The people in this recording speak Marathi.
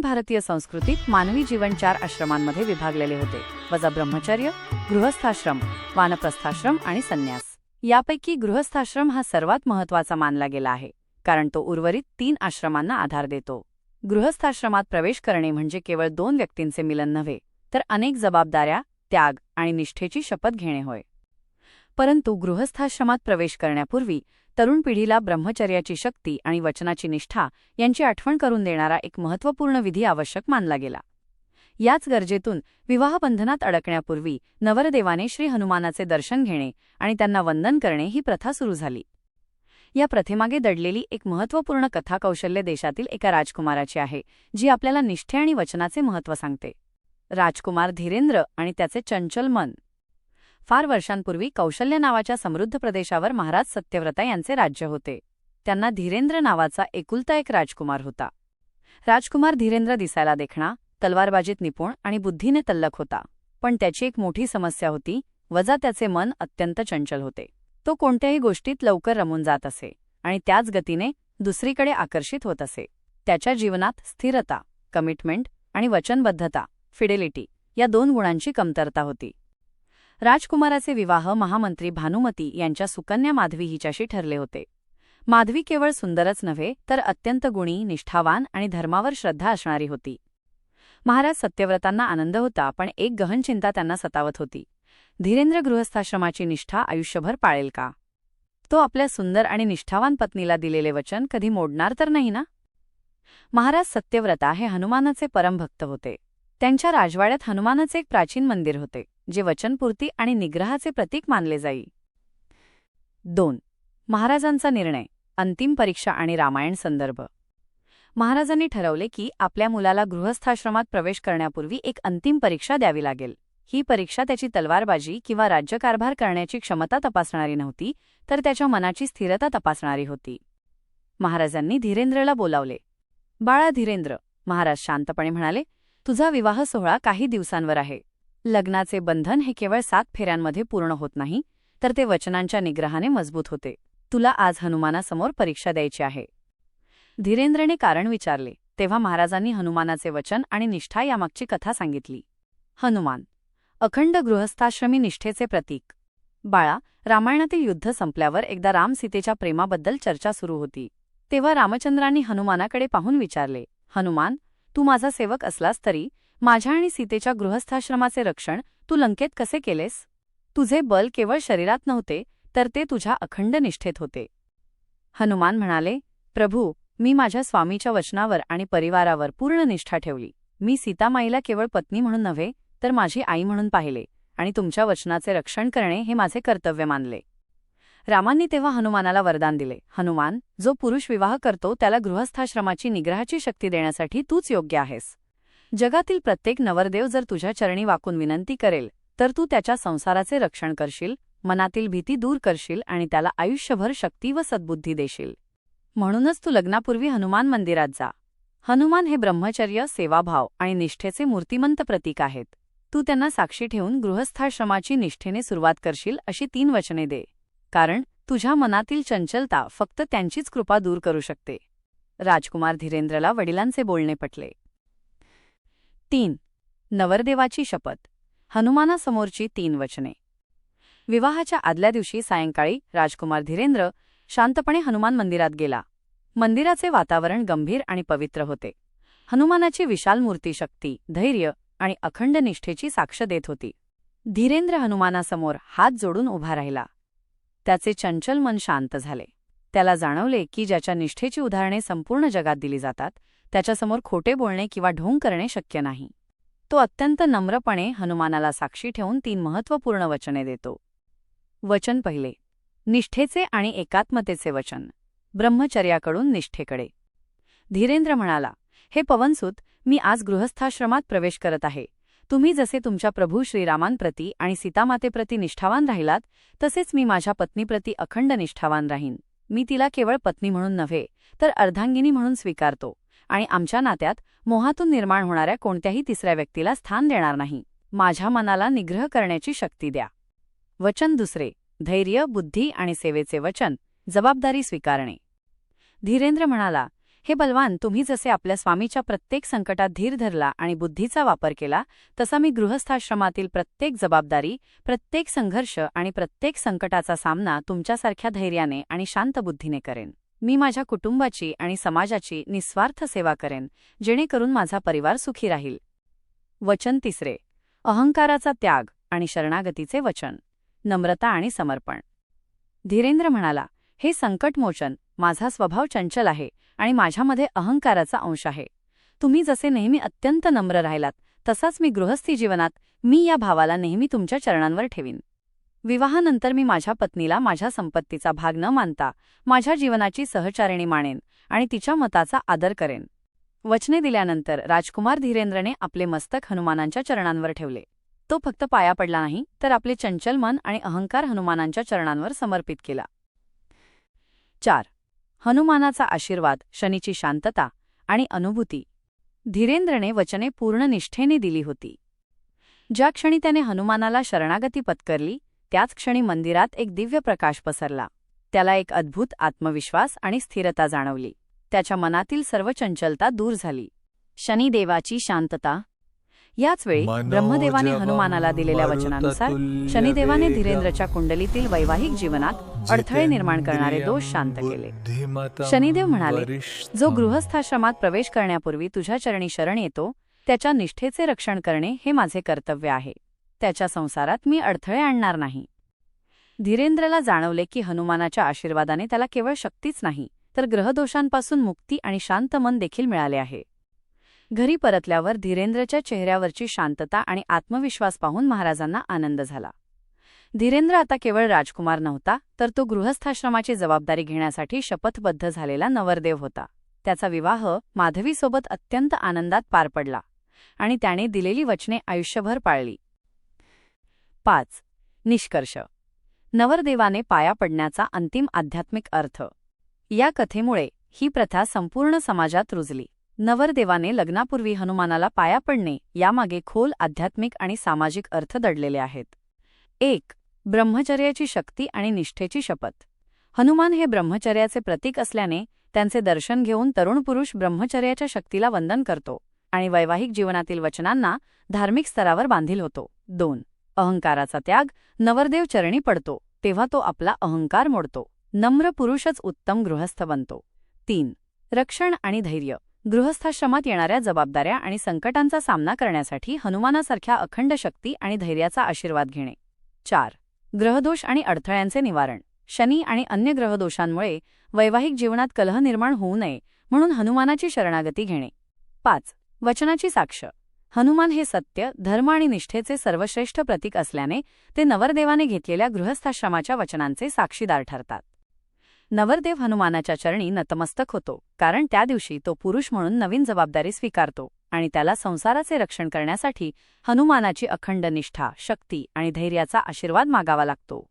भारतीय संस्कृतीत मानवी जीवन चार आश्रमांमध्ये विभागलेले होते. वजा ब्रह्मचर्य गृहस्थाश्रम वानप्रस्थाश्रम आणि संन्यास. यापैकी गृहस्थाश्रम हा सर्वात महत्त्वाचा मानला गेला आहे कारण तो उर्वरित तीन आश्रमांना आधार देतो. गृहस्थाश्रमात प्रवेश करणे म्हणजे केवळ दोन व्यक्तींचे मिलन नव्हे तर अनेक जबाबदाऱ्या त्याग आणि निष्ठेची शपथ घेणे होय. परंतु गृहस्थाश्रमात प्रवेश करण्यापूर्वी तरुण पिढीला ब्रह्मचर्याची शक्ती आणि वचनाची निष्ठा यांची आठवण करून देणारा एक महत्त्वपूर्ण विधी आवश्यक मानला गेला. याच गरजेतून विवाहबंधनात अडकण्यापूर्वी नवरदेवाने श्री हनुमानाचे दर्शन घेणे आणि त्यांना वंदन करणे ही प्रथा सुरू झाली. या प्रथेमागे दडलेली एक महत्त्वपूर्ण कथाकौशल्य देशातील एका राजकुमाराची आहे जी आपल्याला निष्ठे आणि वचनाचे महत्त्व सांगते. राजकुमार धीरेंद्र आणि त्याचे चंचल मन. फार वर्षांपूर्वी कौशल्य नावाच्या समृद्ध प्रदेशावर महाराज सत्यव्रता यांचे राज्य होते. त्यांना धीरेंद्र नावाचा एकुलता एक राजकुमार होता. राजकुमार धीरेंद्र दिसायला देखणा तलवारबाजीत निपुण आणि बुद्धीने तल्लक होता. पण त्याची एक मोठी समस्या होती वजा त्याचे मन अत्यंत चंचल होते. तो कोणत्याही गोष्टीत लवकर रमून जात असे आणि त्याच गतीने दुसरीकडे आकर्षित होत असे. त्याच्या जीवनात स्थिरता कमिटमेंट आणि वचनबद्धता फिडेलिटी या दोन गुणांची कमतरता होती. राजकुमाराचे विवाह महामंत्री भानुमती यांच्या सुकन्या माधवी हिच्याशी ठरले होते. माधवी केवळ सुंदरच नव्हे तर अत्यंत गुणी निष्ठावान आणि धर्मावर श्रद्धा असणारी होती. महाराज सत्यव्रतांना आनंद होता पण एक गहन चिंता त्यांना सतावत होती. धीरेंद्र गृहस्थाश्रमाची निष्ठा आयुष्यभर पाळेल का? तो आपल्या सुंदर आणि निष्ठावान पत्नीला दिलेले वचन कधी मोडणार तर नाही ना? महाराज सत्यव्रता हे हनुमानाचे परमभक्त होते. त्यांच्या राजवाड्यात हनुमानाचे एक प्राचीन मंदिर होते. जे वचनपूर्ती आणि निग्रहाचे प्रतीक मानले जाई. दोन. महाराजांचा निर्णय अंतिम परीक्षा आणि रामायण संदर्भ. महाराजांनी ठरवले की आपल्या मुलाला गृहस्थाश्रमात प्रवेश करण्यापूर्वी एक अंतिम परीक्षा द्यावी लागेल. ही परीक्षा त्याची तलवारबाजी किंवा राज्यकारभार करण्याची क्षमता तपासणारी नव्हती तर त्याच्या मनाची स्थिरता तपासणारी होती. महाराजांनी धीरेंद्रला बोलावले. बाळा धीरेंद्र महाराज शांतपणे म्हणाले तुझा विवाह सोहळा काही दिवसांवर आहे. लग्नाचे बंधन हे केवळ सात फेऱ्यांमध्ये पूर्ण होत नाही तर ते वचनांच्या निग्रहाने मजबूत होते. तुला आज हनुमानासमोर परीक्षा द्यायची आहे. धीरेंद्रने कारण विचारले तेव्हा महाराजांनी हनुमानाचे वचन आणि निष्ठा यामागची कथा सांगितली. हनुमान अखंड गृहस्थाश्रमी निष्ठेचे प्रतीक. बाळा रामायणातील युद्ध संपल्यावर एकदा राम सीतेच्या प्रेमाबद्दल चर्चा सुरू होती. तेव्हा रामचंद्रांनी हनुमानाकडे पाहून विचारले हनुमान तू माझा सेवक असलास तरी माझ्या आणि सीतेच्या गृहस्थाश्रमाचे रक्षण तू लंकेत कसे केलेस? तुझे बल केवळ शरीरात नव्हते तर ते तुझ्या अखंड निष्ठेत होते. हनुमान म्हणाले प्रभू मी माझ्या स्वामीच्या वचनावर आणि परिवारावर पूर्ण निष्ठा ठेवली. मी सीतामाईला केवळ पत्नी म्हणून नव्हे तर माझी आई म्हणून पाहिले आणि तुमच्या वचनाचे रक्षण करणे हे माझे कर्तव्य मानले. रामांनी तेव्हा हनुमानाला वरदान दिले हनुमान जो पुरुष विवाह करतो त्याला गृहस्थाश्रमाची निग्रहाची शक्ती देण्यासाठी तूच योग्य आहेस. जगातील प्रत्येक नवरदेव जर तुझ्या चरणी वाकून विनंती करेल तर तू त्याच्या संसाराचे रक्षण करशील मनातील भीती दूर करशील आणि त्याला आयुष्यभर शक्ती व सद्बुद्धी देशील. म्हणूनच तू लग्नापूर्वी हनुमान मंदिरात जा. हनुमान हे ब्रह्मचर्य सेवाभाव आणि निष्ठेचे मूर्तिमंत प्रतीक आहेत. तू त्यांना साक्षी ठेवून गृहस्थाश्रमाची निष्ठेने सुरुवात करशील अशी तीन वचने दे. कारण तुझ्या मनातील चंचलता फक्त त्यांचीच कृपा दूर करू शकते. राजकुमार धीरेंद्रला वडिलांचे बोलणे पटले. तीन. नवरदेवाची शपथ. हनुमानासमोरची तीन वचने. विवाहाच्या आदल्या दिवशी सायंकाळी राजकुमार धीरेंद्र शांतपणे हनुमान मंदिरात गेला. मंदिराचे वातावरण गंभीर आणि पवित्र होते. हनुमानाची विशाल मूर्ती शक्ती धैर्य आणि अखंड निष्ठेची साक्ष देत होती. धीरेंद्र हनुमानासमोर हात जोडून उभा राहिला. त्याचे चंचल मन शांत झाले. त्याला जाणवले की ज्याच्या निष्ठेची उदाहरणे संपूर्ण जगात दिली जातात त्याच्यासमोर खोटे बोलणे किंवा ढोंग करणे शक्य नाही. तो अत्यंत नम्रपणे हनुमानाला साक्षी ठेवून तीन महत्त्वपूर्ण वचने देतो. वचन पहिले. निष्ठेचे आणि एकात्मतेचे वचन. ब्रह्मचर्याकडून निष्ठेकडे. धीरेंद्र म्हणाला हे पवनसूत मी आज गृहस्थाश्रमात प्रवेश करत आहे. तुम्ही जसे तुमच्या प्रभू श्रीरामांप्रती आणि सीतामातेप्रती निष्ठावान राहिलात तसेच मी माझ्या पत्नीप्रती अखंड निष्ठावान राहीन. मी तिला केवळ पत्नी म्हणून नव्हे तर अर्धांगिनी म्हणून स्वीकारतो. आणि आमच्या नात्यात मोहातून निर्माण होणाऱ्या कोणत्याही तिसऱ्या व्यक्तीला स्थान देणार नाही. माझ्या मनाला निग्रह करण्याची शक्ती द्या. वचन दुसरे. धैर्य बुद्धी आणि सेवेचे वचन. जबाबदारी स्वीकारणे. धीरेंद्र म्हणाला हे बलवान तुम्ही जसे आपल्या स्वामीच्या प्रत्येक संकटात धीर धरला आणि बुद्धीचा वापर केला तसा मी गृहस्थाश्रमातील प्रत्येक जबाबदारी प्रत्येक संघर्ष आणि प्रत्येक संकटाचा सामना तुमच्यासारख्या धैर्याने आणि शांत बुद्धीने करेन. मी माझ्या कुटुंबाची आणि समाजाची निस्वार्थ सेवा करेन जेणेकरून माझा परिवार सुखी राहील. वचन तिसरे. अहंकाराचा त्याग आणि शरणागतीचे वचन. नम्रता आणि समर्पण. धीरेंद्र म्हणाला हे संकटमोचन माझा स्वभाव चंचल आहे आणि माझ्यामध्ये अहंकाराचा अंश आहे. तुम्ही जसे नेहमी अत्यंत नम्र राहिलात तसाच मी गृहस्थी जीवनात मी या भावाला नेहमी तुमच्या चरणांवर ठेवीन. विवाहानंतर मी माझ्या पत्नीला माझ्या संपत्तीचा भाग न मानता माझ्या जीवनाची सहचारिणी मानेन आणि तिच्या मताचा आदर करेन. वचने दिल्यानंतर राजकुमार धीरेंद्रने आपले मस्तक हनुमानांच्या चरणांवर ठेवले. तो फक्त पाया पडला नाही तर आपले चंचल मन आणि अहंकार हनुमानांच्या चरणांवर समर्पित केला. चार. हनुमानाचा आशीर्वाद शनीची शांतता आणि अनुभूती. धीरेंद्रने वचने पूर्ण निष्ठेने दिली होती. ज्या क्षणी त्याने हनुमानाला शरणागती पत्करली त्याच क्षणी मंदिरात एक दिव्य प्रकाश पसरला. त्याला एक अद्भुत आत्मविश्वास आणि स्थिरता जाणवली. त्याच्या मनातील सर्व चंचलता दूर झाली. शनिदेवाची शांतता. याच वेळी ब्रह्मदेवाने हनुमानाला दिलेल्या वचनानुसार शनिदेवाने धीरेंद्रच्या कुंडलीतील वैवाहिक जीवनात अडथळे निर्माण करणारे दोष शांत केले. शनिदेव म्हणाले जो गृहस्थाश्रमात प्रवेश करण्यापूर्वी तुझ्या चरणी शरण येतो त्याच्या निष्ठेचे रक्षण करणे हे माझे कर्तव्य आहे. त्याच्या संसारात मी अडथळे आणणार नाही. धीरेंद्रला जाणवले की हनुमानाच्या आशीर्वादाने त्याला केवळ शक्तीच नाही तर ग्रहदोषांपासून मुक्ती आणि शांत मन देखील मिळाले आहे. घरी परतल्यावर धीरेंद्रच्या चेहऱ्यावरची शांतता आणि आत्मविश्वास पाहून महाराजांना आनंद झाला. धीरेंद्र आता केवळ राजकुमार नव्हता तर तो गृहस्थाश्रमाची जबाबदारी घेण्यासाठी शपथबद्ध झालेला नवरदेव होता. त्याचा विवाह माधवीसोबत अत्यंत आनंदात पार पडला आणि त्याने दिलेली वचने आयुष्यभर पाळली. पाच. निष्कर्ष. नवरदेवाने पाया पडण्याचा अंतिम आध्यात्मिक अर्थ. या कथेमुळे ही प्रथा संपूर्ण समाजात रुजली. नवरदेवाने लग्नापूर्वी हनुमानाला पाया पडणे यामागे खोल आध्यात्मिक आणि सामाजिक अर्थ दडलेले आहेत. एक. ब्रह्मचर्याची शक्ती आणि निष्ठेची शपथ. हनुमान हे ब्रह्मचर्याचे प्रतीक असल्याने त्यांचे दर्शन घेऊन तरुण पुरुष ब्रह्मचर्याच्या शक्तीला वंदन करतो आणि वैवाहिक जीवनातील वचनांना धार्मिक स्तरावर बांधील होतो. दोन. अहंकाराचा त्याग नवरदेव चरणी पडतो तेव्हा तो आपला अहंकार मोडतो. नम्र पुरुषच उत्तम गृहस्थ बनतो. तीन रक्षण आणि धैर्य. गृहस्थाश्रमात येणाऱ्या जबाबदाऱ्या आणि संकटांचा सामना करण्यासाठी हनुमानासारख्या अखंड शक्ती आणि धैर्याचा आशीर्वाद घेणे. चार ग्रहदोष आणि अडथळ्यांचे निवारण. शनी आणि अन्य ग्रहदोषांमुळे वैवाहिक जीवनात कलह निर्माण होऊ नये म्हणून हनुमानाची शरणागती घेणे. पाच वचनाची साक्ष. हनुमान हे सत्य धर्म आणि निष्ठेचे सर्वश्रेष्ठ प्रतीक असल्याने ते नवरदेवाने घेतलेल्या गृहस्थाश्रमाच्या वचनांचे साक्षीदार ठरतात. नवरदेव हनुमानाच्या चरणी नतमस्तक होतो कारण त्या दिवशी तो पुरुष म्हणून नवीन जबाबदारी स्वीकारतो आणि त्याला संसाराचे रक्षण करण्यासाठी हनुमानाची अखंड निष्ठा शक्ती आणि धैर्याचा आशीर्वाद मागावा लागतो.